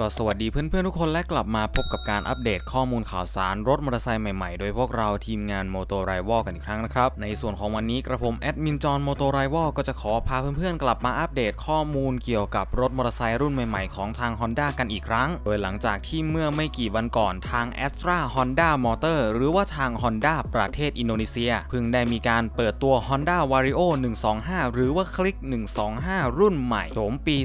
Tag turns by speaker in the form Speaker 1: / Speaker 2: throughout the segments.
Speaker 1: ก็สวัสดีเพื่อนๆทุกคนและกลับมาพบกับการอัปเดตข้อมูลข่าวสารรถมอเตอร์ไซค์ใหม่ๆ โดยพวกเราทีมงาน m o t o r i v a l กันอีกครั้งนะครับ ในส่วนของวันนี้กระผมแอดมินจอห์น m o t o r i v a l ก็จะขอพาเพื่อนๆกลับมาอัปเดตข้อมูลเกี่ยวกับรถมอเตอร์ไซค์รุ่นใหม่ๆ ของทาง Honda กันอีกครั้ง โดยหลังจากที่เมื่อไม่กี่วันก่อนทาง Astra Honda Motor หรือว่าทาง Honda ประเทศอินโดนีเซียเพิ่งได้มีการเปิดตัว Honda Vario 125 หรือว่า Click 125 รุ่นใหม่โฉมปี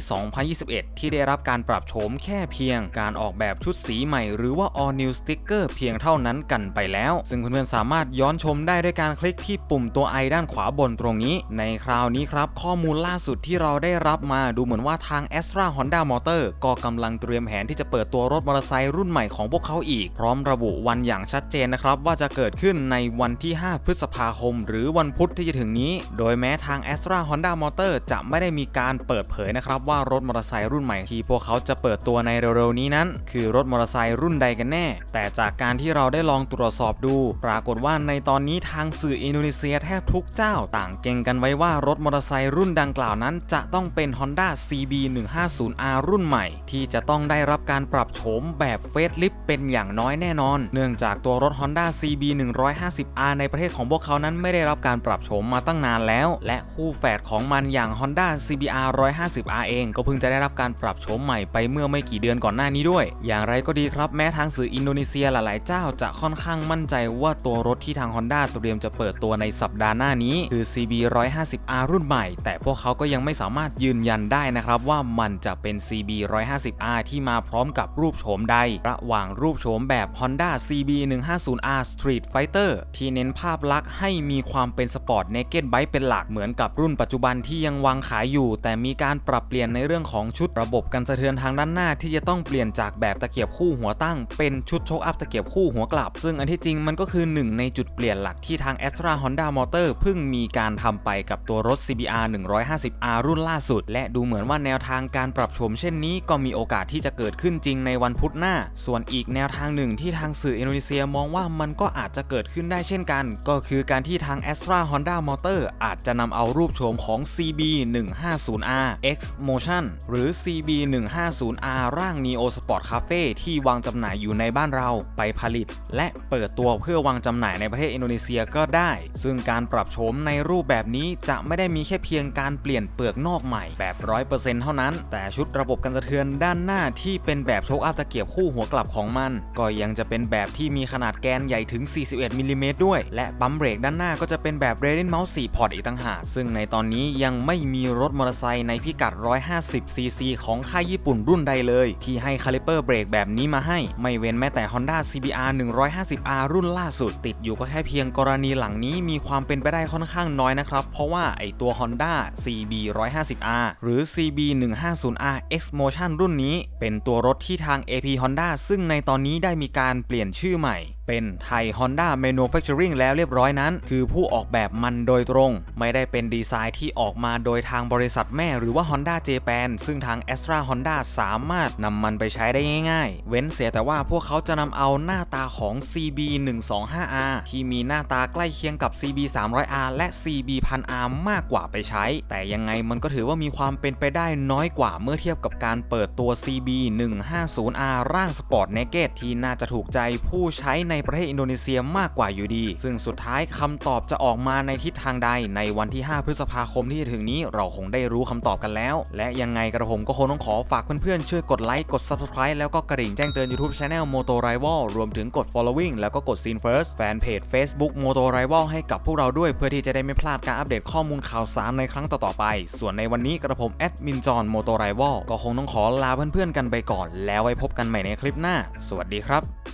Speaker 1: 2021 ที่ได้รับการปรับโฉมแค่เพียงการออกแบบชุดสีใหม่ หรือว่า all new sticker เพียงเท่านั้นกันไปแล้ว ซึ่งเพื่อนๆสามารถย้อนชมได้ด้วยการคลิกที่ปุ่มตัว i ด้านขวาบนตรงนี้ ในคราวนี้ครับ ข้อมูลล่าสุดที่เราได้รับมาดูเหมือนว่าทาง Astra Honda Motor ก็กำลังเตรียมแผนที่จะเปิดตัวรถมอเตอร์ไซค์รุ่นใหม่ของพวกเขาอีก พร้อมระบุวันอย่างชัดเจนนะครับว่าจะเกิดขึ้นในวันที่ 5 พฤษภาคม หรือวันพุธที่จะถึงนี้ โดยแม้ทาง Astra Honda Motor จะไม่ได้มีการเปิดเผยนะครับว่ารถมอเตอร์ไซค์รุ่นใหม่ที่พวกเขาจะเปิดตัวในในเร็วๆนี้นั้น คือรถมอเตอร์ไซค์รุ่นใดกันแน่ แต่จากการที่เราได้ลองตรวจสอบดู ปรากฏว่าในตอนนี้ทางสื่ออินโดนีเซียแทบทุกเจ้าต่างเก่งกันไว้ว่ารถมอเตอร์ไซค์รุ่นดังกล่าวนั้น จะต้องเป็น Honda CB 150R รุ่นใหม่ ที่จะต้องได้รับการปรับโฉมแบบเฟสลิฟเป็นอย่างน้อยแน่นอน เนื่องจากตัวรถ Honda CB 150R ในประเทศของพวกเขานั้นไม่ได้รับการปรับโฉมมาตั้งนานแล้ว และคู่แฝดของมันอย่าง Honda CBR 150R เองก็เพิ่งจะได้รับการปรับโฉมใหม่ไปเมื่อไม่กี่เดือนก่อนหน้านี้ด้วย อย่างไรก็ดีครับแม้ทางสื่ออินโดนีเซียหลายๆ เจ้าจะค่อนข้างมั่นใจว่าตัวรถที่ทาง Honda เตรียมจะเปิดตัวในสัปดาห์หน้านี้ คือ CB 150R รุ่นใหม่ แต่พวกเขาก็ยังไม่สามารถยืนยันได้นะครับว่ามันจะเป็น CB 150R ที่มาพร้อมกับรูปโฉมใด ระหว่างรูปโฉมแบบ Honda CB 150R Street Fighter ที่เน้นภาพลักษณ์ให้มีความเป็นสปอร์ต Naked Bike เป็นหลักเหมือนกับรุ่นปัจจุบันที่ยังวางขายอยู่ แต่มีการปรับเปลี่ยนในเรื่องของชุดระบบกันสะเทือนทางด้านหน้าที่จะต้องเปลี่ยนจากแบบตะเกียบคู่หัวตั้ง เป็นชุดโชคอัพตะเกียบคู่หัวกลับ ซึ่งอันที่จริงมันก็คือหนึ่งในจุดเปลี่ยนหลักที่ทาง Astra Honda Motor เพิ่งมีการทำไปกับตัวรถ CBR 150R รุ่นล่าสุด และดูเหมือนว่าแนวทางการปรับโฉมเช่นนี้ก็มีโอกาสที่จะเกิดขึ้นจริงในวันพุธหน้า ส่วนอีกแนวทางหนึ่งที่ทางสื่ออินโดนีเซียมองว่ามันก็อาจจะเกิดขึ้นได้เช่นกัน ก็คือการที่ทาง Astra Honda Motor อาจจะนำเอารูปโฉมของ CB 150R X Motion หรือ CB 150R ร่าง Neo Sport Cafe ที่วางจำหน่ายอยู่ในบ้านเราไปผลิต และเปิดตัวเพื่อวางจำหน่ายในประเทศอินโดนีเซียก็ได้ ซึ่งการปรับโฉมในรูปแบบนี้จะไม่ได้มีแค่เพียงการเปลี่ยนเปลือกนอกใหม่แบบ 100%เท่านั้น แต่ชุดระบบกันสะเทือนด้านหน้าที่เป็นแบบโชคอัพตะเกียบคู่หัวกลับของมัน ก็ยังจะเป็นแบบที่มีขนาดแกนใหญ่ถึง 41มิลลิเมตรด้วย และปั๊มเบรกด้านหน้าก็จะเป็นแบบ r a d i n Mouse 4พอร์ตอีกต่างหากซึ่งในตอนนี้ยังไม่มีรถมอเตอร์ไซค์ในพิกัด 150ซีซีของค่ายญี่ปุ่นรุ่นใดเลยที่ให้คาลิเปอร์เบรกแบบนี้มาให้ ไม่เว้นแม้แต่ Honda CBR 150R รุ่นล่าสุด ติดอยู่ก็แค่เพียงกรณีหลังนี้มีความเป็นไปได้ค่อนข้างน้อยนะครับ เพราะว่าไอตัว Honda CB 150R หรือ CB 150R X Motion รุ่นนี้ เป็นตัวรถที่ทาง AP Honda ซึ่งในตอนนี้ได้มีการเปลี่ยนชื่อใหม่เป็นไทย Honda Manufacturing แล้วเรียบร้อยนั้น คือผู้ออกแบบมันโดยตรง ไม่ได้เป็นดีไซน์ที่ออกมาโดยทางบริษัทแม่หรือว่า Honda Japan ซึ่งทาง Astra Honda สามารถนำมันไปใช้ได้ง่าย ๆ เว้นเสียแต่ว่าพวกเขาจะนำเอาหน้าตาของ CB 125R ที่มีหน้าตาใกล้เคียงกับ CB 300R และ CB 1000R มากกว่าไปใช้ แต่ยังไงมันก็ถือว่ามีความเป็นไปได้น้อยกว่าเมื่อเทียบกับการเปิดตัว CB 150R ร่างสปอร์ตเนเกตที่น่าจะถูกใจผู้ใช้ในประเทศอินโดนีเซียมากกว่าอยู่ดี ซึ่งสุดท้ายคำตอบจะออกมาในทิศทางใดในวันที่ 5 พฤษภาคมที่จะถึงนี้เราคงได้รู้คำตอบกันแล้ว และยังไงกระผมก็คงต้องขอฝากเพื่อนๆช่วยกดไลค์กด Subscribe แล้วก็กระดิ่งแจ้งเตือน YouTube Channel Moto Rival รวมถึงกด Following แล้วก็กด Scene First แฟนเพจ Facebook Moto Rival ให้กับพวกเราด้วยเพื่อที่จะได้ไม่พลาดการอัปเดตข้อมูลข่าวสารในครั้งต่อๆไป ส่วนในวันนี้กระผมแอดมินจอน Moto Rival ก็คงต้องขอลาเพื่อนๆกันไปก่อน แล้วไว้พบกันใหม่ในคลิปหน้า สวัสดีครับ